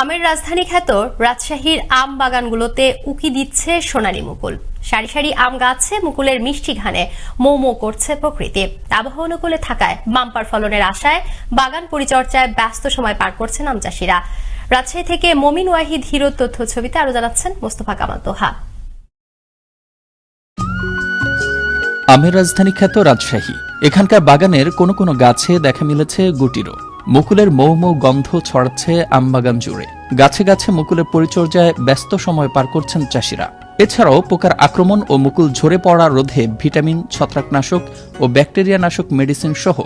আমের রাজধানী খ্যাত রাজশাহীর আম বাগানগুলোতে উকি দিচ্ছে সোনালী মুকুল। সারি সারি আম গাছে মুকুলের মিষ্টি ঘানে মৌ মৌ করছে প্রকৃতি। আবহাওয়া অনুকূলে থাকায় বাম্পার ফলনের আশায় বাগান পরিচর্যায় ব্যস্ত সময় পার করছেন আম চাষিরা। রাজশাহী থেকে মমিন ওয়াহিদ হিরো তথ্য ছবিতে আরও জানাচ্ছেন মোস্তফা কামাল তোহা। আমের রাজধানী খ্যাত রাজশাহী। এখানকার বাগানের কোনো কোনো গাছে দেখা মিলেছে গুটিরও। মুকুলের মৌ মৌ গন্ধ ছড়াচ্ছে আমবাগান জুড়ে। গাছে গাছে মুকুলের পরিচর্যায় ব্যস্ত সময় পার করছেন চাষিরা। এছাড়াও পোকার আক্রমণ ও মুকুল ঝরে পড়া রোধে ভিটামিন, ছত্রাকনাশক ও ব্যাকটেরিয়া নাশক মেডিসিন সহ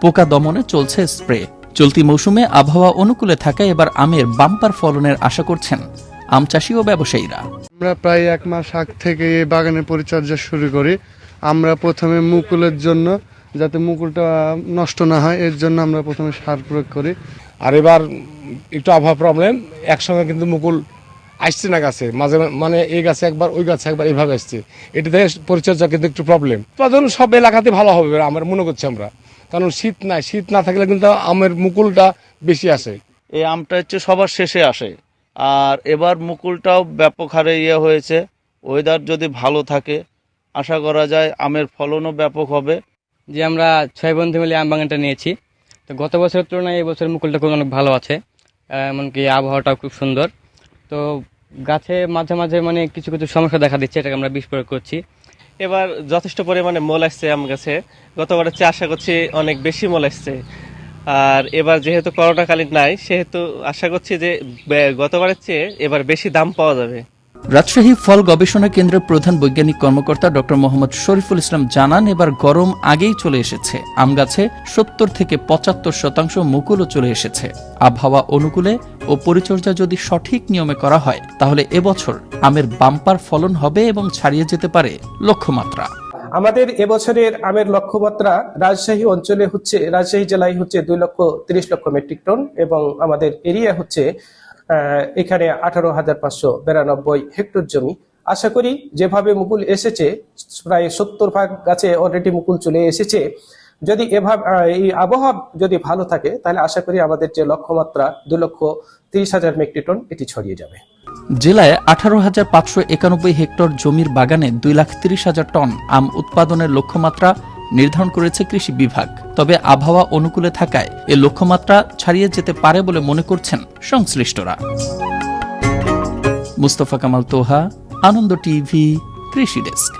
পোকা দমনে চলছে স্প্রে। চলতি মৌসুমে আবহাওয়া অনুকূলে থাকায় এবার আমের বাম্পার ফলনের আশা করছেন আম চাষি ও ব্যবসায়ীরা। আমরা প্রায় এক মাস আগ থেকে এই বাগানের পরিচর্যা শুরু করি। আমরা প্রথমে মুকুলের জন্য যাতে মুকুলটা নষ্ট না হয় এর জন্য আমরা প্রথমে সার প্রয়োগ করি। আর এবার একটু আবহাওয়া প্রবলেম একসঙ্গে কিন্তু মুকুল আসছে না গাছে মাঝে মানে এই গাছে একবার ওই গাছে একবার এইভাবে আসছে। এটা থেকে পরিচর্যা কিন্তু একটু প্রবলেম উৎপাদন সব এলাকাতে ভালো হবে আমার মনে করছি আমরা। কারণ শীত নাই শীত না থাকলে কিন্তু আমের মুকুলটা বেশি আসে। এই আমটা হচ্ছে সবার শেষে আসে। আর এবার মুকুলটাও ব্যাপক হারে ইয়ে হয়েছে। ওয়েদার যদি ভালো থাকে আশা করা যায় আমের ফলনও ব্যাপক হবে। যে আমরা ছয় বন্ধু মিলে আম বাগানটা নিয়েছি। তো গত বছরের তুলনায় এই বছর মুকুলটা খুব অনেক ভালো আছে। এমনকি আবহাওয়াটাও খুব সুন্দর। তো গাছে মাঝে মাঝে মানে কিছু কিছু সমস্যা দেখা দিচ্ছে, এটাকে আমরা বিষ প্রয়োগ করছি। এবার যথেষ্ট পরিমাণে মোল আসছে আম গাছে। গতবারের চেয়ে আশা করছি অনেক বেশি মোল আসছে। আর এবার যেহেতু করোনাকালীন নাই, সেহেতু আশা করছি যে গতবারের চেয়ে এবার বেশি দাম পাওয়া যাবে। রাজশাহী ফল গবেষণা কেন্দ্রের প্রধান বৈজ্ঞানিক কর্মকর্তা ডক্টর মোহাম্মদ শরীফুল ইসলাম জানান, এবার গরম আগেই চলে এসেছে। আম গাছে সত্তর থেকে পঁচাত্তর শতাংশ মুকুলও চলে এসেছে। আবহাওয়া অনুকূলে ও পরিচর্যা যদি সঠিক নিয়মে করা হয়, তাহলে এবছর আমের বাম্পার ফলন হবে এবং ছাড়িয়ে যেতে পারে লক্ষ্যমাত্রা। আমাদের এবছরের আমের লক্ষ্যমাত্রা রাজশাহী অঞ্চলে হচ্ছে, রাজশাহী জেলায় হচ্ছে দুই লক্ষ তিরিশ লক্ষ মেট্রিক টন এবং আমাদের এরিয়া হচ্ছে এখানে আঠারো হাজার পাঁচশো বিরানব্বই হেক্টর জমি। আশা করি যেভাবে মুকুল এসেছে, প্রায় সত্তর ভাগ গাছে অলরেডি মুকুল চলে এসেছে। যদি এভাবে এই আবহাওয়া যদি ভালো থাকে, তাহলে আশা করি আমাদের যে লক্ষ্যমাত্রা, দু লক্ষ তিরিশ হাজার মেট্রিক টন, এটি ছড়িয়ে যাবে। জেলায় আঠারো হাজার পাঁচশো একানব্বই হেক্টর জমির বাগানে দুই লাখ তিরিশ হাজার টন আম উৎপাদনের লক্ষ্যমাত্রা নির্ধারণ করেছে কৃষি বিভাগ। তবে আবহাওয়া অনুকূলে থাকায় এ লক্ষ্যমাত্রা ছাড়িয়ে যেতে পারে বলে মনে করছেন সংশ্লিষ্টরা। মুস্তফা কামাল তোহা, আনন্দ টিভি, কৃষি ডেস্ক।